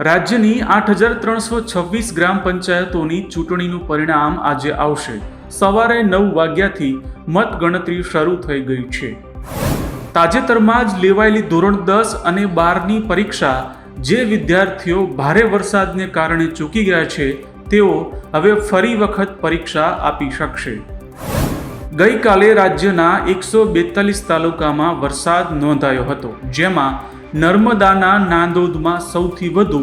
રાજ્યની આઠ હજાર ત્રણસો છવ્વીસ ગ્રામ પંચાયતોની ચૂંટણીનું પરિણામ આજે આવશે. સવારે નવ વાગ્યાથી મતગણતરી શરૂ થઈ ગઈ છે. તાજેતરમાં જ લેવાયેલી ધોરણ દસ અને બારની પરીક્ષા જે વિદ્યાર્થીઓ ભારે વરસાદને કારણે ચૂકી ગયા છે, તેઓ હવે ફરી વખત પરીક્ષા આપી શકશે. ગઈકાલે રાજ્યના એકસો બેતાલીસ તાલુકામાં વરસાદ નોંધાયો હતો, જેમાં નર્મદાના નાંદોદમાં સૌથી વધુ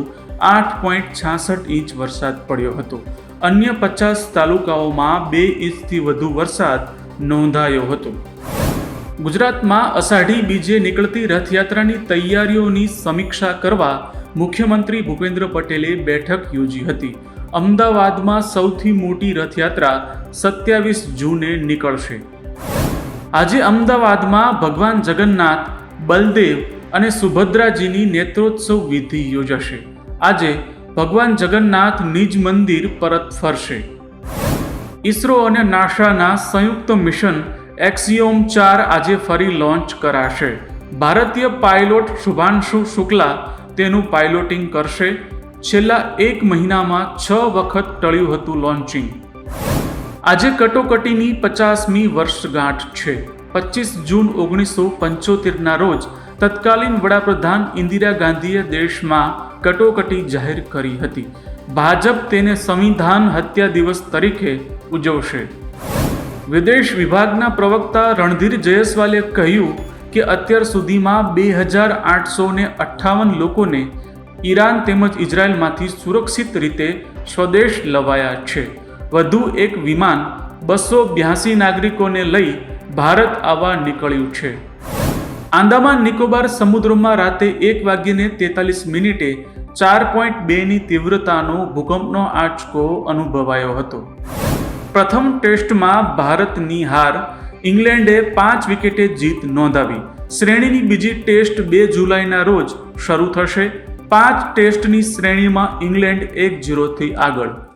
આઠ પોઈન્ટ છાસઠ ઇંચ વરસાદ પડ્યો હતો. અન્ય પચાસ તાલુકાઓમાં બે ઇંચથી વધુ વરસાદ નોંધાયો હતો. ગુજરાતમાં અષાઢી બીજે નીકળતી રથયાત્રાની તૈયારીઓની સમીક્ષા કરવા મુખ્યમંત્રી ભૂપેન્દ્ર પટેલે બેઠક યોજી હતી. અમદાવાદમાં સૌથી મોટી રથયાત્રા સત્યાવીસ જૂને નીકળશે. આજે અમદાવાદમાં ભગવાન જગન્નાથ, બલદેવ અને સુભદ્રાજીની નેત્રોત્સવ વિધિ યોજાશે. આજે ભગવાન જગન્નાથ નિજ મંદિર પરત ફરશે. ઇસરો અને નાસાના સંયુક્ત મિશન એક્સિયોમ ચાર આજે ફરી લોન્ચ કરાશે. ભારતીય પાયલોટ શુભાંશુ શુક્લા તેનું પાયલોટિંગ કરશે. છેલ્લા એક મહિનામાં છ વખત ટળ્યું હતું લોન્ચિંગ. આજે કટોકટીની પચાસમી વર્ષગાંઠ છે. પચીસ જૂન ઓગણીસો પંચોતેરના રોજ તત્કાલીન વડાપ્રધાન ઇન્દિરા ગાંધીએ દેશમાં કટોકટી જાહેર કરી હતી. ભાજપ તેને સંવિધાન હત્યા દિવસ તરીકે ઉજવશે. વિદેશ વિભાગના પ્રવક્તા રણધીર જયસ્વાલે કહ્યું કે અત્યાર સુધીમાં બે હજાર આઠસો ને અઠ્ઠાવન લોકોને ઈરાન તેમજ ઇઝરાયલમાંથી સુરક્ષિત રીતે સ્વદેશ લવાયા છે. વધુ એક વિમાન બસો બ્યાસી નાગરિકોને લઈ ભારત આવવા નીકળ્યું છે. આંદામાન નિકોબાર સમુદ્રમાં રાતે એક વાગ્યે તેતાલીસ મિનિટે ચાર પોઈન્ટ બેની તીવ્રતાનો ભૂકંપનો આંચકો અનુભવાયો હતો. પ્રથમ ટેસ્ટમાં ભારતની હાર ઇંગ્લેન્ડે પાંચ વિકેટે જીત નોંધાવી. શ્રેણીની બીજી ટેસ્ટ બે જુલાઈના રોજ શરૂ થશે. પાંચ ટેસ્ટની શ્રેણીમાં ઇંગ્લેન્ડ એક જીરોથી આગળ.